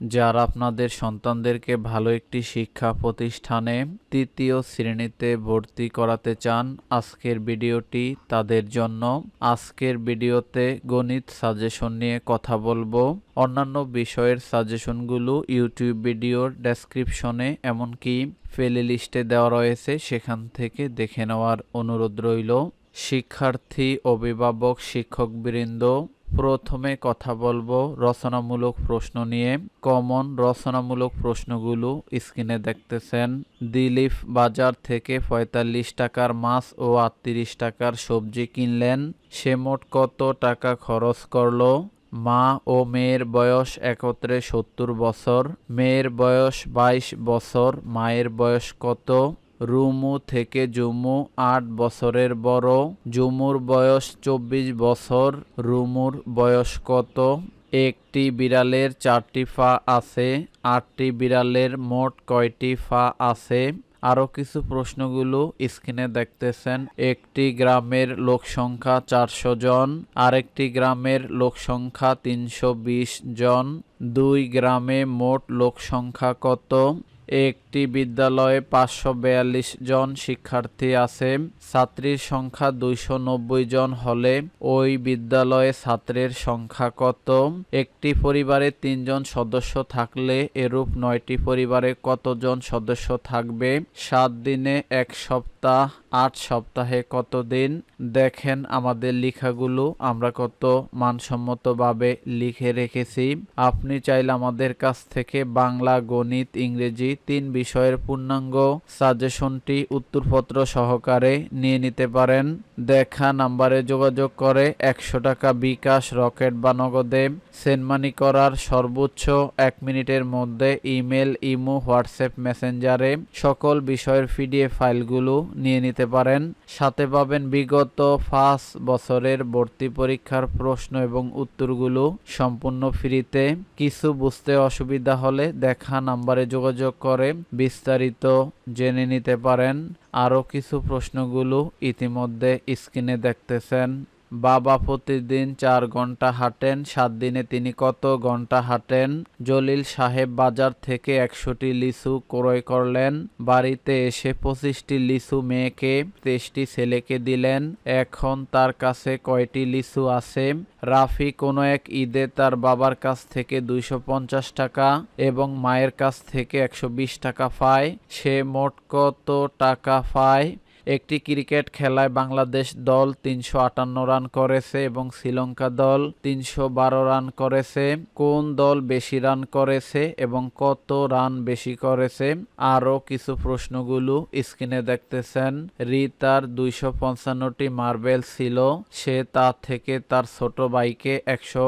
যারা আপনাদের সন্তানদেরকে ভালো একটি শিক্ষা প্রতিষ্ঠানে তৃতীয় শ্রেণীতে ভর্তি করাতে চান, আজকের ভিডিওটি তাদের জন্য। আজকের ভিডিওতে গণিত সাজেশন নিয়ে কথা বলব। অন্যান্য বিষয়ের সাজেশনগুলো ইউটিউব ভিডিওর ডেসক্রিপশনে, এমনকি প্লে লিস্টে দেওয়া রয়েছে, সেখান থেকে দেখে নেওয়ার অনুরোধ রইল। শিক্ষার্থী, অভিভাবক, শিক্ষকবৃন্দ প্রথমে কথা বলব রচনামূলক প্রশ্ন নিয়ে। কমন রচনামূলক প্রশ্নগুলো স্ক্রিনে দেখতেছেন। দিলীপ বাজার থেকে পঁয়তাল্লিশ টাকার মাছ ও আটত্রিশ টাকার সবজি কিনলেন। সে মোট কত টাকা খরচ করল? মা ও মেয়ের বয়স একত্রে সত্তর বছর। মেয়ের বয়স বাইশ বছর। মায়ের বয়স কত? রুমু থেকে জুমু আট বছরের বড়। জুমুর বয়স চব্বিশ বছর। রুমুর বয়স কত? একটি বিড়ালের চারটি ফা আছে। আটটি বিড়ালের মোট কয়টি ফা আছে? আরও কিছু প্রশ্নগুলো স্ক্রিনে দেখতেছেন। একটি গ্রামের লোক সংখ্যা চারশো জন। আরেকটি গ্রামের লোক সংখ্যা তিনশো বিশ জন। দুই গ্রামে মোট লোক সংখ্যা কত? একটি বিদ্যালয়ে পাঁচশো বিয়াল্লিশ জন শিক্ষার্থী আছে। ছাত্রীর সংখ্যা দুইশো নব্বই জন হলে ওই বিদ্যালয়ে ছাত্রের সংখ্যা কত? একটি পরিবারে তিনজন সদস্য থাকলে এরূপ নয়টি পরিবারে কতজন সদস্য থাকবে? সাত দিনে এক সপ্তাহ, আট সপ্তাহে কত দিন? দেখেন আমাদের লেখাগুলো, আমরা কত মানসম্মতভাবে লিখে রেখেছি। আপনি চাইলে আমাদের কাছ থেকে বাংলা, গণিত, ইংরেজি তিন বিষয়ের পূর্ণাঙ্গ সাজেশনটি উত্তরপত্র সহকারে নিয়ে নিতে পারেন। দেখা নাম্বারে যোগাযোগ করে একশো টাকা বিকাশ রকেট বা নগদে সেনমানি করার সর্বোচ্চ এক মিনিটের মধ্যে ইমেল, ইমো, হোয়াটসঅ্যাপ, মেসেঞ্জারে সকল বিষয়ের পিডিএফ ফাইলগুলো নিয়ে নিতে পারেন। সাথে পাবেন বিগত পাঁচ বছরের ভর্তি পরীক্ষার প্রশ্ন এবং উত্তরগুলো সম্পূর্ণ ফ্রিতে। কিছু বুঝতে অসুবিধা হলে দেখা নাম্বারে যোগাযোগ করে বিস্তারিত জেনে নিতে পারেন। আরও কিছু প্রশ্নগুলো ইতিমধ্যে স্ক্রিনে দেখতেছেন। বাবা প্রতিদিন চার ঘণ্টা হাঁটেন, সাত দিনে তিনি কত ঘণ্টা হাঁটেন? জলিল সাহেব বাজার থেকে একশোটি লিচু ক্রয় করলেন, বাড়িতে এসে পঁচিশটি লিচু মেয়েকে, তেইশটি ছেলেকে দিলেন, এখন তার কাছে কয়টি লিচু আছে? রাফি কোনো এক ঈদে তার বাবার কাছ থেকে দুইশো পঞ্চাশ টাকা এবং মায়ের কাছ থেকে একশো বিশ টাকা পায়। সে মোট কত টাকা পায়? একটি ক্রিকেট খেলায় বাংলাদেশ দল তিনশো আটান্ন রান করেছে এবং শ্রীলঙ্কা দল তিনশো বারো রান করেছে। কোন দল বেশি রান করেছে এবং কত রান বেশি করেছে? আরও কিছু প্রশ্নগুলো স্ক্রিনে দেখতেছেন। রিতার দুইশো পঞ্চান্নটি মার্বেল ছিল। সে তা থেকে তার ছোট ভাইকে একশো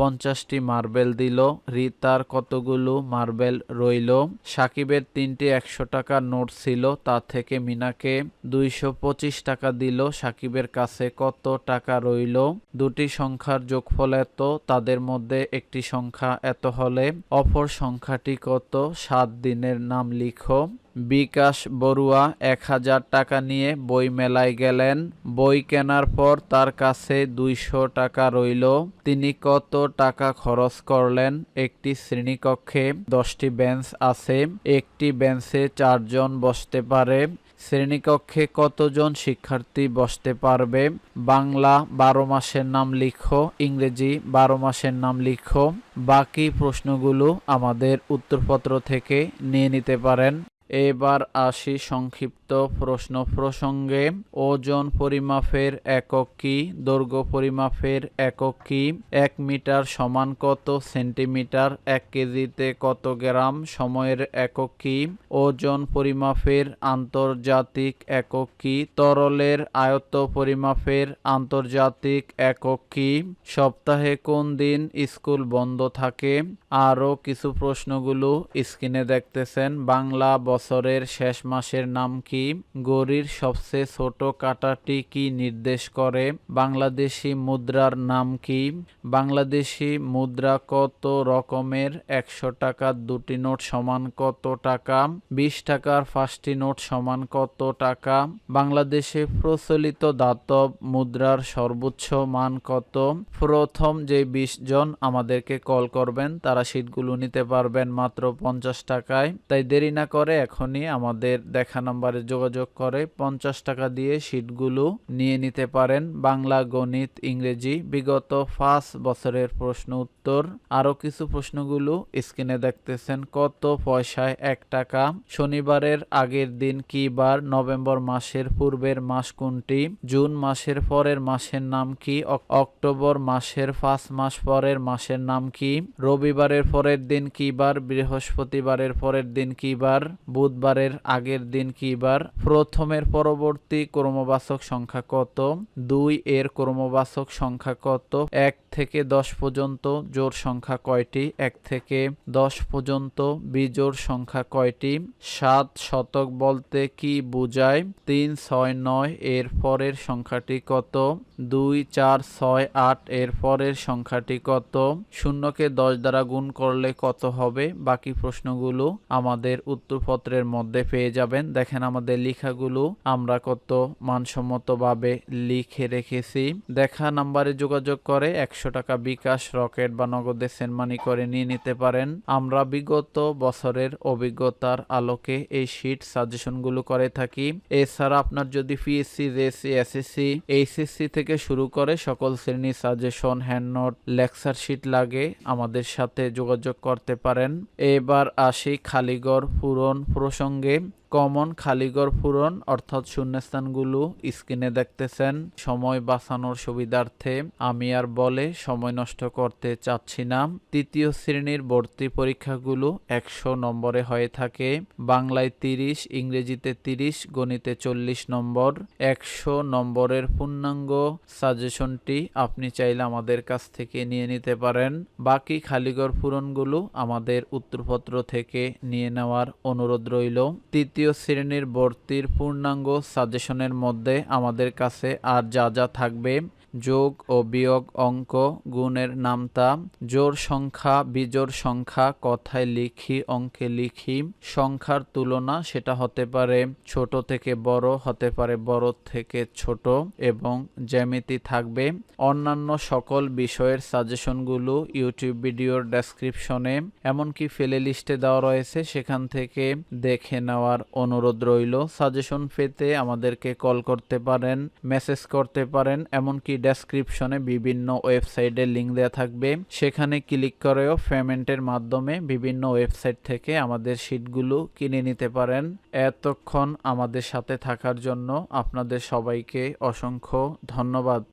পঞ্চাশটি মার্বেল দিল, রিতার কতগুলো মার্বেল রইল? সাকিবের তিনটি একশো টাকার নোট ছিল, তা থেকে মিনাকে দুইশো পঁচিশ টাকা দিল, সাকিবের কাছে কত টাকা রইল? দুটি সংখ্যার যোগফল এত, তাদের মধ্যে একটি সংখ্যা এত হলে, অপর সংখ্যাটি কত? সাত দিনের নাম লিখো। বিকাশ বড়ুয়া এক হাজার টাকা নিয়ে বই মেলায় গেলেন। বই কেনার পর তার কাছে দুইশো টাকা রইল। তিনি কত টাকা খরচ করলেন? একটি শ্রেণীকক্ষে দশটি বেঞ্চ আছে। একটি বেঞ্চে চারজন বসতে পারে। শ্রেণীকক্ষে কতজন শিক্ষার্থী বসতে পারবে? বাংলা বারো মাসের নাম লিখো, ইংরেজি বারো মাসের নাম লিখো। বাকি প্রশ্নগুলো আমাদের উত্তরপত্র থেকে নিয়ে নিতে পারেন। এবার আসি সংক্ষিপ্ত প্রশ্ন প্রসঙ্গে। ওজন পরিমাপের একক কি? দৈর্ঘ্য পরিমাপের একক কি? এক মিটার সমান কত সেন্টিমিটার? এক কেজিতে কত গ্রাম? সময়ের একক কি? ওজন পরিমাপের আন্তর্জাতিক একক কি? তরলের আয়ত্ত পরিমাপের আন্তর্জাতিক একক কি? সপ্তাহে কোন দিন স্কুল বন্ধ থাকে? আরও কিছু প্রশ্নগুলো স্ক্রিনে দেখতেছেন। বাংলা বছরের শেষ মাসের নাম কি? গড়ির সবচেয়ে ছোট কাঁটাটি কি নির্দেশ করে? বাংলাদেশি মুদ্রার নাম কি? বাংলাদেশি মুদ্রা কত রকমের? একশো টাকার দুটি নোট সমান কত টাকা? বিশ টাকার পাঁচটি নোট সমান কত টাকা? বাংলাদেশে প্রচলিত দাতব মুদ্রার সর্বোচ্চ মান কত? প্রথম যে বিশ জন আমাদেরকে কল করবেন, তারা সিটগুলো নিতে পারবেন মাত্র পঞ্চাশ টাকায়। তাই দেরি না করে এখনই আমাদের দেখা নাম্বারে যোগাযোগ করে পঞ্চাশ টাকা দিয়ে সিটগুলো নিয়ে নিতে পারেন। বাংলা, গণিত, ইংরেজি, বিগত পাঁচ বছরের প্রশ্ন উত্তর। আরও কিছু প্রশ্নগুলো স্ক্রিনে দেখতেছেন। কত পয়সায় এক টাকা? শনিবারের আগের দিন কি বার? নভেম্বর মাসের পূর্বের মাস কোনটি? জুন মাসের পরের মাসের নাম কি? অক্টোবর মাসের পাঁচ মাস পরের মাসের নাম কি? রবিবারের পরের দিন কি বার? বৃহস্পতিবারের পরের দিন কি বার? বুধবারের আগের দিন কি বার? প্রথমের পরবর্তী ক্রমবাচক সংখ্যা কত? দুই এর ক্রমবাচক সংখ্যা কত? এক থেকে দশ পর্যন্ত জোর সংখ্যা কয়টি? এক থেকে দশ পর্যন্ত বিজোর সংখ্যা কয়টি? সাত শতক বলতে কি বোঝায়? তিন ছয় নয় এর পরের সংখ্যাটি কত? দুই চার ছয় আট এর পরের সংখ্যাটি কত? শূন্যকে দশ দ্বারা গুণ করলে কত হবে? বাকি প্রশ্নগুলো আমাদের উত্তরপত্রের মধ্যে পেয়ে যাবেন। দেখেন আমাদের লেখাগুলো আমরা কত মানসম্মতভাবে লিখে রেখেছি। দেখা নাম্বারে যোগাযোগ করে একশো টাকা বিকাশ, রকেট বা নগদে সেনমানি করে নিয়ে নিতে পারেন। আমরা বিগত বছরের অভিজ্ঞতার আলোকে এই শীট সাজেশনগুলো করে থাকি। এছাড়া আপনার যদি পিএসসি জেএসসি এসএসসি এইচএসসি থেকে শুরু করে সকল শ্রেণির suggestion hand note lecture sheet লাগে, আমাদের সাথে যোগাযোগ করতে পারেন। এবার আসি খালিগড় পূরণ প্রসঙ্গে কমন খালিগর পূরণ, অর্থাৎ শূন্যস্থানগুলো স্ক্রিনে দেখতেছেন। সময় বাঁচানোর সুবিধার্থে আমি আর বলে সময় নষ্ট করতে চাচ্ছি না। তৃতীয় শ্রেণির ভর্তি পরীক্ষাগুলো একশো নম্বরে হয়ে থাকে। বাংলায় তিরিশ, ইংরেজিতে তিরিশ, গণিতে চল্লিশ নম্বর। একশো নম্বরের পূর্ণাঙ্গ সাজেশনটি আপনি চাইলে আমাদের কাছ থেকে নিয়ে নিতে পারেন। বাকি খালিগর পূরণগুলো আমাদের উত্তরপত্র থেকে নিয়ে নেওয়ার অনুরোধ রইল। তৃতীয় শ্রেণির ভর্তির পূর্ণাঙ্গ সাজেশনের মধ্যে আমাদের কাছে আর যা যা থাকবে যোগ ও বিয়োগ অঙ্ক গুণের নামতা জোর সংখ্যা, বিজোড় সংখ্যা, কথায় লিখি, অঙ্কে লিখি। সংখ্যার তুলনা সেটা হতে পারে ছোট থেকে বড়, হতে পারে বড় থেকে ছোট এবং জ্যামিতি থাকবে। অন্যান্য সকল বিষয়ের সাজেশনগুলো ইউটিউব ভিডিওর ডেসক্রিপশনে, এমনকি ফেলে লিস্টে দেওয়া রয়েছে, সেখান থেকে দেখে নেওয়ার অনুরোধ রইল। সাজেশন পেতে আমাদেরকে কল করতে পারেন, মেসেজ করতে পারেন, এমনকি ডেসক্রিপশনে বিভিন্ন ওয়েবসাইটের লিঙ্ক দেওয়া থাকবে। সেখানে ক্লিক করেও পেমেন্টের মাধ্যমে বিভিন্ন ওয়েবসাইট থেকে আমাদের শিটগুলো কিনে নিতে পারেন। এতক্ষণ আমাদের সাথে থাকার জন্য আপনাদের সবাইকে অসংখ্য ধন্যবাদ।